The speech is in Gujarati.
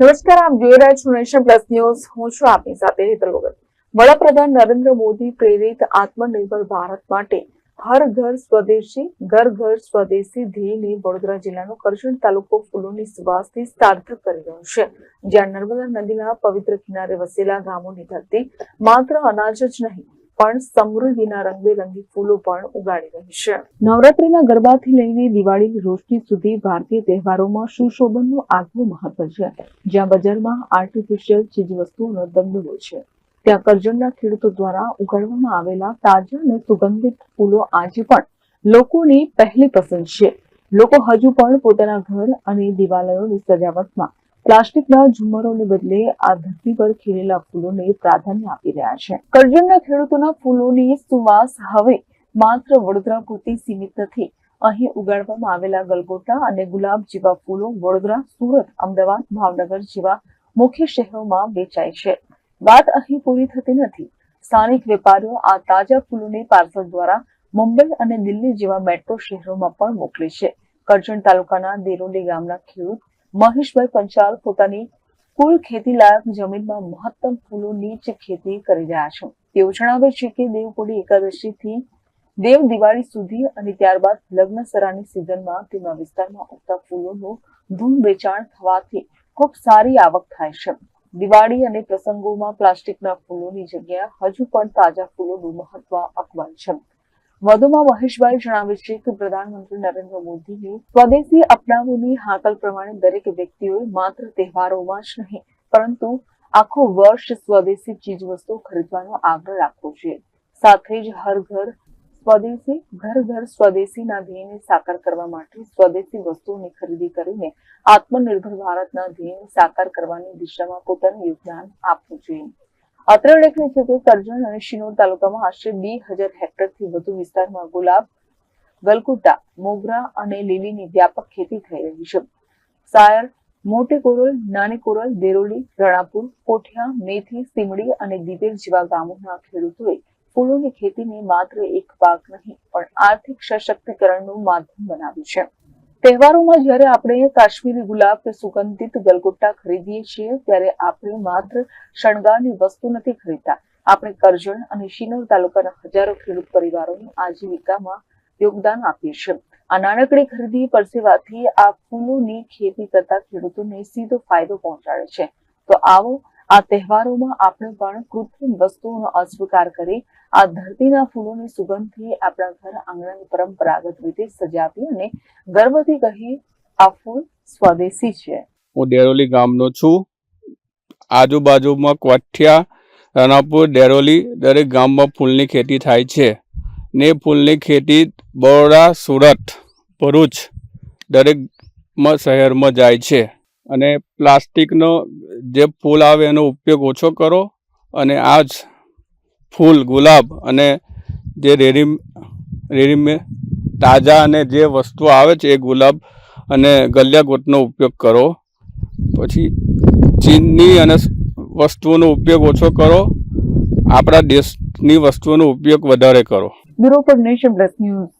નમસ્કાર, આપ જોઈ રહ્યા છો નેશન પ્લસ ન્યૂઝ. હું છું આપની સાથે હેતલ વગર. વડાપ્રધાન નરેન્દ્ર મોદી પ્રેરિત આત્મનિર્ભર ભારત માટે હર ઘર સ્વદેશી, ઘર ઘર સ્વદેશી ધ્યેયને વડોદરા જિલ્લાનો કરજણ તાલુકો ફૂલોની સુવાસથી સાર્થક કરી રહ્યો છે. જ્યાં નર્મદા નદીના પવિત્ર કિનારે વસેલા ગામોની ધરતી માત્ર અનાજ જ નહીં પણ સમૃદ્ધિના રંગબેરંગી ફૂલો પણ ઉગાડી રહી છે. નવરાત્રીના ગરબાથી લઈને દિવાળીની રોશની સુધી ભારતીય તહેવારોમાં સુશોભનનું આગવું મહત્વ છે. જ્યાં બજારમાં આર્ટિફિશિયલ ચીજવસ્તુઓનો દબદબો છે. ત્યાં કરજણના ખેડૂતો દ્વારા ઉગાડવામાં આવેલા તાજા અને સુગંધિત ફૂલો આજે પણ લોકોની પહેલી પસંદ છે. લોકો હજુ પણ પોતાના ઘર અને દિવાલયોની સજાવટમાં પ્લાસ્ટિકના ઝુમરોને બદલે આ ધરતી પર ખીલેલા ફૂલોને પ્રાધાન્ય આપી રહ્યા છે. કરજણના ખેડૂતોના ફૂલોની સુવાસ હવે માત્ર વડોદરા પૂરતી સીમિત નથી. અહીં ઉગાડવામાં આવેલા ગલગોટા અને ગુલાબ જેવા ફૂલો વડોદરા, સુરત, અમદાવાદ, ભાવનગર જેવા મુખ્ય શહેરોમાં વેચાય છે. વાત અહીં પૂરી થતી નથી. સ્થાનિક વેપારીઓ આ તાજા ફૂલોને પાર્સલ દ્વારા મુંબઈ અને દિલ્હી જેવા મેટ્રો શહેરોમાં પણ મોકલે છે. કરજણ તાલુકાના દેરોલી ગામના ખેડૂત મહેશભાઈ પંચાલ પોતાની કુલ ખેતી લાયક જમીનમાં મહત્તમ ફૂલોની જ ખેતી કરી રહ્યા છે. તેઓ જણાવે છે કે દેવપોડી એકાદશીથી દેવ દિવાળી સુધી અને ત્યારબાદ લગ્ન સરાની સિઝનમાં તેમના વિસ્તારમાં ઉગતા ફૂલોનું ધૂમ વેચાણ થવાથી ખૂબ સારી આવક થાય છે. દિવાળી અને પ્રસંગોમાં પ્લાસ્ટિકના ફૂલોની જગ્યા હજુ પણ તાજા ફૂલોનું મહત્વ અકબંધ છે. વધુમાં મહેશભાઈ જણાવે છે કે પ્રધાનમંત્રી નરેન્દ્ર મોદીની સ્વદેશી અપનાવોની હાકલ પ્રમાણે દરેક વ્યક્તિઓએ માત્ર તહેવારોમાં જ નહીં, પરંતુ આખો વર્ષ સ્વદેશી ચીજવસ્તુ ખરીદવાનો આગ્રહ રાખવો જોઈએ સાથે જ હર ઘર સ્વદેશી, ઘર ઘર સ્વદેશીના ધ્યેયને સાકાર કરવા માટે સ્વદેશી વસ્તુઓની ખરીદી કરીને આત્મનિર્ભર ભારતના ધ્યેયને સાકાર કરવાની દિશામાં પોતાનું યોગદાન આપવું જોઈએ અત્રે ઉલ્લેખનીય છે કે કરજણ અને શિનોર તાલુકામાં આશરે બે હજાર હેક્ટરથી વધુ વિસ્તારમાં ગુલાબ, ગલકુટા, મોગરા અને લીલીની વ્યાપક ખેતી થઈ રહી છે. સાયર, મોટી કોરલ, નાની કોરલ, દેરોલી, રણાપુર, કોઠિયા, મેથી, સીમડી અને દિવેલ જેવા ગામોના ખેડૂતોએ ફૂલોની ખેતીને માત્ર એક પાક નહીં, પણ આર્થિક સશક્તિકરણનું માધ્યમ બનાવ્યું છે. તહેવારોમાં જ્યારે આપણે કાશ્મીરી ગુલાબ કે સુગંધિત ગલગોટા ખરીદીએ છીએ, ત્યારે આપણે માત્ર શણગારની વસ્તુ નથી ખરીદતા. આપણે કરજણ અને શિનોર તાલુકાના હજારો ખેડૂત પરિવારોની આજીવિકામાં યોગદાન આપીએ છીએ. આ નાનકડી ખરીદી પરસેવાથી આ ફૂલોની ખેતી કરતા ખેડૂતોને સીધો ફાયદો પહોંચાડે છે. તો આવો આ તહેવારોમાં આપણે પણ કૃત્રિમ વસ્તુઓનો અસ્વીકાર કરી આ ધરતીના ફૂલોની સુગંધથી આપણા ઘર આંગણાને પરંપરાગત રીતે સજાવી અને ગર્વથી કહી આ ફૂલ સ્વદેશી છે. હું ડેરોલી ગામનો છું. આજુબાજુમાં કોઠિયા, રાણાપુર, ડેરોલી દરેક ગામમાં ફૂલની ખેતી થાય છે ને ફૂલની ખેતી બરોડા, સુરત, ભરૂચ દરેકમાં શહેરમાં જાય છે. અને પ્લાસ્ટિકનો જે ફૂલ આવે એનો ઉપયોગ ઓછો કરો અને આ જ ફૂલ, ગુલાબ અને જે રેડી રેડીમે તાજા અને જે વસ્તુ આવે છે એ ગુલાબ અને ગલિયા ગોટનો ઉપયોગ કરો. પછી ચીનની અને વસ્તુઓનો ઉપયોગ ઓછો કરો. આપણા દેશની વસ્તુઓનો ઉપયોગ વધારે કરો. Bureau for Nation Plus News